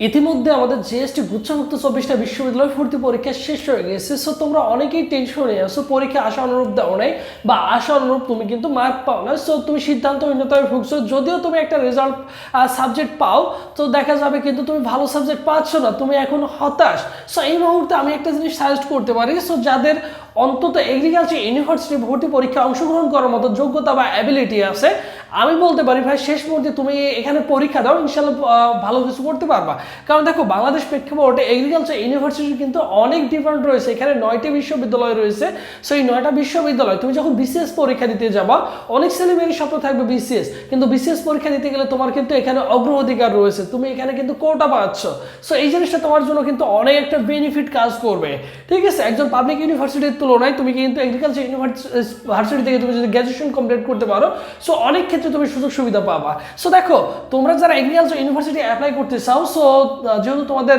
ইতিমধ্যে আমাদের জিএসটি গুচ্ছমুক্ত চব্বিশটা বিশ্ববিদ্যালয় ভর্তি পরীক্ষা শেষ হয়ে গেছে। সো তোমরা অনেকেই টেনশনে আছো, পরীক্ষা আশা অনুরূপ দাও নাই বা আশা অনুরূপ তুমি কিন্তু মার্ক পাও না সো তুমি সিদ্ধান্ত সিদ্ধান্তহীনতায় ভুগছো, যদিও তুমি একটা রেজাল্ট সাবজেক্ট পাও, তো দেখা যাবে কিন্তু তুমি ভালো সাবজেক্ট পাচ্ছ না, তুমি এখন হতাশ। সো এই মুহূর্তে আমি একটা জিনিস সাজেস্ট করতে পারি। সো যাদের অন্তত এগ্রিকালচার ইউনিভার্সিটি ভর্তি পরীক্ষা অংশগ্রহণ করার মতো যোগ্যতা বা অ্যাবিলিটি আছে। আমি বলতে পারি ভাই, শেষ মুহূর্তে তুমি এখানে পরীক্ষা দাও ইনশাল্লাহ ভালো কিছু করতে পারবা। কারণ দেখো, বাংলাদেশ প্রেক্ষাপটে এগ্রিকালচার ইউনিভার্সিটি কিন্তু অনেক ডিফারেন্ট রয়েছে। এখানে নয়টি বিশ্ববিদ্যালয় রয়েছে। সো এই নয়টা বিশ্ববিদ্যালয়, তুমি যখন বিসিএস পরীক্ষা দিতে যাবা, অনেক ছেলেমেয়ের স্বপ্ন থাকবে বিসিএস কিন্তু বিসিএস পরীক্ষা দিতে গেলে তোমার কিন্তু এখানে অগ্রাধিকার রয়েছে। তুমি এখানে কিন্তু কোটা পাচ্ছ। সো এই জিনিসটা তোমার জন্য কিন্তু অনেক একটা বেনিফিট কাজ করবে। ঠিক আছে? একজন পাবলিক ইউনিভার্সিটির তুলনায় তুমি কিন্তু এগ্রিকালচার ইউনিভার্সিটি থেকে তুমি যদি গ্র্যাজুয়েশন কমপ্লিট করতে পারো সো অনেক ক্ষেত্রে তুমি সুযোগ সুবিধা পাবা। সো দেখো, তোমরা যারা এগ্রিকালচার ইউনিভার্সিটি অ্যাপ্লাই করতে চাও সো যেহেতু তোমাদের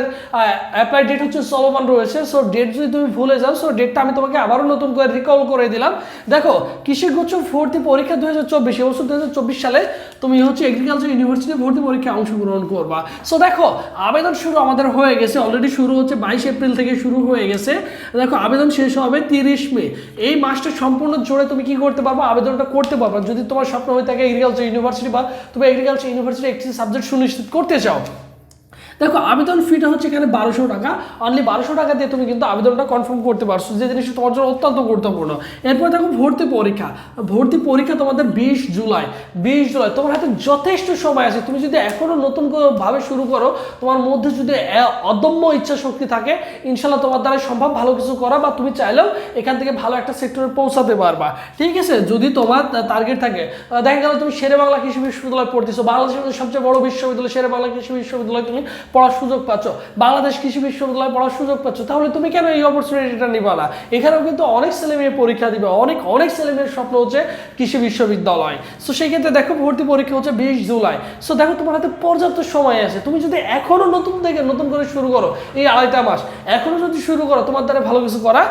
অ্যাপ্লাই ডেট হচ্ছে চলমান রয়েছে সো ডেট যদি তুমি ভুলে যাও সো ডেটটা আমি তোমাকে আবারও নতুন করে রিকল করে দিলাম। দেখো, কৃষি গুচ্ছ ভর্তি পরীক্ষা দু হাজার চব্বিশ এবছর দু হাজার চব্বিশ সালে তুমি হচ্ছে এগ্রিকালচার ইউনিভার্সিটি ভর্তি পরীক্ষা অংশগ্রহণ করবা। সো দেখো, আবেদন শুরু আমাদের হয়ে গেছে অলরেডি শুরু হচ্ছে বাইশ এপ্রিল থেকে শুরু হয়ে গেছে। দেখো, আবেদন শেষ হবে তিরিশ মে, এই মাসটা সম্পূর্ণ জোরে তুমি কি করতে পারব? আবেদনটা করতে পারবে। যদি তোমার স্বপ্ন হয়ে থাকে এগ্রিকালচার ইউনিভার্সিটি বা তুমি এগ্রিকালচার ইউনিভার্সিটি একটি সাবজেক্ট সুনিশ্চিত করতে চাও দেখো, আবেদন ফিটা হচ্ছে এখানে বারোশো টাকা। অনলি বারোশো টাকা দিয়ে তুমি কিন্তু আবেদনটা কনফার্ম করতে পারছ যে জিনিসটা তোমার জন্য অত্যন্ত গুরুত্বপূর্ণ। এরপর দেখো, ভর্তি পরীক্ষা। ভর্তি পরীক্ষা তোমাদের বিশ জুলাই। বিশ জুলাই। তোমার হাতে যথেষ্ট সময় আছে। তুমি যদি এখনও নতুন ভাবে শুরু করো, তোমার মধ্যে যদি অদম্য ইচ্ছা শক্তি থাকে ইনশাল্লাহ তোমার দ্বারা সম্ভব ভালো কিছু করা বা তুমি চাইলেও এখান থেকে ভালো একটা সেক্টরে পৌঁছাতে পারবা। ঠিক আছে? যদি তোমার টার্গেট থাকে দেখা গেল তুমি শেরে বাংলা কৃষি বিশ্ববিদ্যালয় পড়তেছো। বাংলাদেশের সবচেয়ে বড় বিশ্ববিদ্যালয় শেরে বাংলা কৃষি বিশ্ববিদ্যালয় তুমি পড়ার সুযোগ পাচ্ছ। বাংলাদেশ কৃষি বিশ্ববিদ্যালয়ে পড়ার সুযোগ পাচ্ছ। তাহলে তুমি কেন এই অপরচুনিটিটা নিবা না? এখানেও কিন্তু অনেক ছেলে মেয়ে পরীক্ষা দিবে। অনেক অনেক ছেলে মেয়ের স্বপ্ন হচ্ছে কৃষি বিশ্ববিদ্যালয়। সো সেই ক্ষেত্রে দেখো, ভর্তি পরীক্ষা হচ্ছে বিশ জুলাই। সো দেখো, তোমার হাতে পর্যাপ্ত সময় আছে। তুমি যদি এখনও নতুন থেকে নতুন করে শুরু করো এই আড়াইটা মাস, এখনও যদি শুরু করো, তোমার দ্বারা ভালো কিছু করা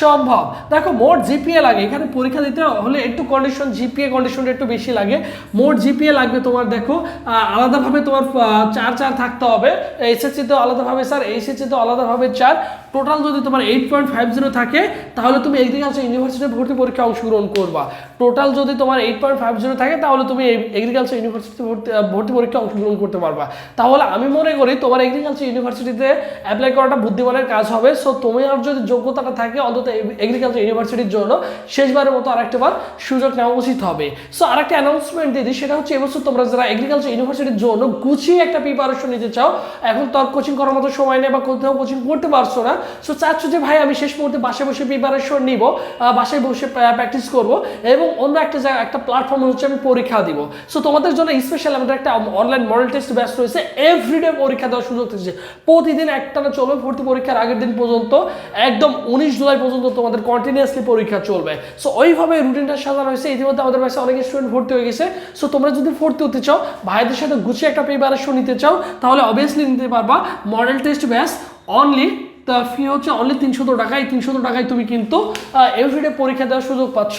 সম্ভব। দেখো, মোট জিপিএ লাগে। এখানে পরীক্ষা দিতে হলে একটু কন্ডিশন জিপিএ কন্ডিশনটা একটু বেশি লাগে। মোট জিপিএ লাগবে তোমার, দেখো আলাদাভাবে তোমার চার চার থাকতে হবে। এসএসসি তো আলাদাভাবে স্যার তো আলাদাভাবে চার। টোটাল যদি তোমার এইট পয়েন্ট ফাইভ জিরো থাকে, তাহলে তুমি এগ্রিকালচার ইউনিভার্সিটি ভর্তি পরীক্ষা অংশগ্রহণ করবা। টোটাল যদি তোমার এইট পয়েন্ট ফাইভ জিরো থাকে, তাহলে তুমি এগ্রিকালচার ইউনিভার্সিটি ভর্তি ভর্তি পরীক্ষা অংশগ্রহণ করতে পারবা। তাহলে আমি মনে করি তোমার এগ্রিকালচার ইউনিভার্সিটিতে অ্যাপ্লাই করাটা বুদ্ধিমানের কাজ হবে। সো তুমি আর যদি যোগ্যতাটা থাকে, অন্তত এগ্রিকালচার ইউনিভার্সিটির জন্য শেষবারের মতো আরেকটাবার সুযোগ নেওয়া উচিত হবে। সো আরেকটা অ্যানাউন্সমেন্ট দিয়ে দিই, সেটা হচ্ছে এবছর তোমরা যারা এগ্রিকালচার ইউনিভার্সিটির জন্য গুছিয়ে একটা প্রিপারেশন নিতে চাও, এখন তো আর কোচিং করার মতো সময় নেই বা কোথাও কোচিং করতে পারছ না। সো চাচ্ছ যে, ভাই, আমি শেষ মুহূর্তে বাসায় বসে প্রিপারেশন নিব বাসায় বসে প্র্যাকটিস করব। এবং অন্য একটা জায়গা একটা প্ল্যাটফর্মে হচ্ছে আমি পরীক্ষা দিব। সো তোমাদের জন্য স্পেশাল আমাদের একটা অনলাইন মডেল টেস্ট ব্যাচ রয়েছে। এভরিডে পরীক্ষা দেওয়ার সুযোগ থাকছে। প্রতিদিন একটা না চলবে, ভর্তি পরীক্ষার আগের দিন পর্যন্ত। একদম উনিশ জুলাই পর্যন্ত তোমাদের কন্টিনিউয়াসলি পরীক্ষা চলবে। সো ওইভাবে রুটিনটা সাজানো হয়েছে। ইতিমধ্যে আমাদের কাছে অনেক স্টুডেন্ট ভর্তি হয়ে গেছে। সো তোমরা যদি ভর্তি হতে চাও, ভাইদের সাথে গুছিয়ে একটা প্রিপারেশন নিতে চাও, তাহলে অবভিয়াসলি নিতে পারবা মডেল টেস্ট ব্যাচ অনলি তা ফি হচ্ছে অনলি তিনশো টাকা। এই তিনশো টাকায় তুমি কিন্তু এভরিডে পরীক্ষা দেওয়ার সুযোগ পাচ্ছ।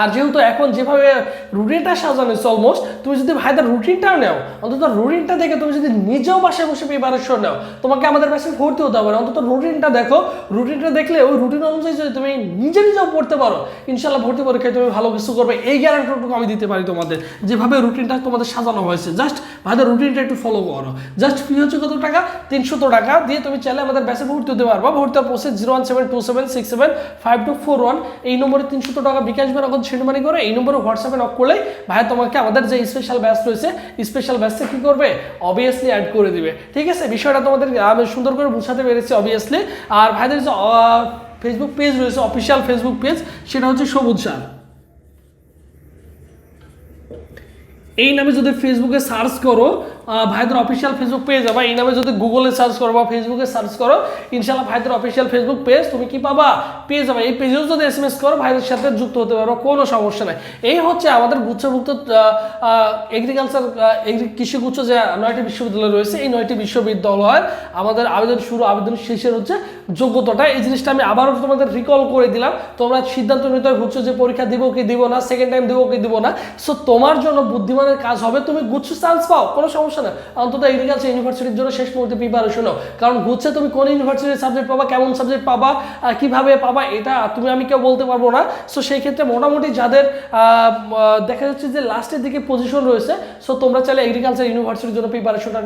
আর যেহেতু এখন যেভাবে রুটিনটা সাজানো হয়েছে অলমোস্ট তুমি যদি ভাইদের রুটিনটাও নাও, অন্তত রুটিনটা দেখে তুমি যদি নিজেও বাসায় বসে প্রিপারেশন নাও, তোমাকে আমাদের কাছে ভর্তি হতে হবে অন্তত রুটিনটা দেখো, রুটিনটা দেখলে ওই রুটিন অনুযায়ী যদি তুমি নিজে নিজেও পড়তে পারো ইনশাল্লাহ ভর্তি পরীক্ষায় তুমি ভালো কিছু করবে। এই গ্যারান্টিটুকু আমি দিতে পারি তোমাদের, যেভাবে রুটিনটা তোমাদের সাজানো হয়েছে। জাস্ট ভাইদের রুটিনটা একটু ফলো করো। জাস্ট ফি হচ্ছে কত টাকা? তিনশো টাকা দিয়ে তুমি চাইলে আমাদের ব্যাচে ভর্তি হতে পারবা। ভর্তি process zero one seven two seven six seven five two four one এই নম্বরে তিনশো টাকা বিকাশ বা নগদ সেন্ড মানি করে এই নম্বরে হোয়াটসঅ্যাপে নক করলেই ভাই তোমাকে আমাদের যে স্পেশাল ব্যাচ রয়েছে স্পেশাল ব্যাচে কি করবে? অবভিয়াসলি অ্যাড করে দিবে। ঠিক আছে? বিষয়টা তোমাদের আমি সুন্দর করে বুঝাতে পেরেছি অবভিয়াসলি আর ভাইদের যে ফেসবুক পেজ রয়েছে অফিসিয়াল ফেসবুক পেজ সেটা হচ্ছে সবুজ সার এই নামে যদি ফেসবুকে সার্চ করো ভাইদের অফিসিয়াল ফেসবুক পেজ বা এই নামে যদি গুগলে সার্চ করো বা ফেসবুকে সার্চ করো ইনশাল্লাহ ভাইদের অফিসিয়াল ফেসবুক পেজ তুমি কি পাবা? পেয়ে যাবে। এই পেজেও যদি এস এম এস করো, ভাইদের সাথে যুক্ত হতে পারো, কোনো সমস্যা নাই। এই হচ্ছে আমাদের গুচ্ছভুক্ত এগ্রিকালচার কৃষিগুচ্ছ যে নয়টি বিশ্ববিদ্যালয় রয়েছে, এই নয়টি বিশ্ববিদ্যালয়ের আমাদের আবেদন শুরু, আবেদন শেষের হচ্ছে যোগ্যতাটা। এই জিনিসটা আমি আবারও তোমাদের রিকল করে দিলাম। তোমরা সিদ্ধান্ত নিতে হচ্ছে যে পরীক্ষা দিব কি দিব না সেকেন্ড টাইম দিব কি দিব না। সো তোমার জন্য বুদ্ধিমানের কাজ হবে, তুমি গুচ্ছ চান্স পাও, কোনো সমস্যা সমস্যা না। অন্তত এগ্রিকালচার ইউনিভার্সিটির জন্য শেষ মুহূর্তে প্রিপারেশন নাও কারণ ঘুরছে তুমি কোন ইউনিভার্সিটির সাবজেক্ট পাবা, কেমন সাবজেক্ট পাবা, আর কীভাবে পাবা, এটা তুমি আমি কেউ বলতে পারব না। সো সেই ক্ষেত্রে মোটামুটি যাদের দেখা যাচ্ছে যে লাস্টের দিকে পজিশন রয়েছে সো তোমরা চাইলে এগ্রিকালচার ইউনিভার্সিটির জন্য প্রিপারেশনটা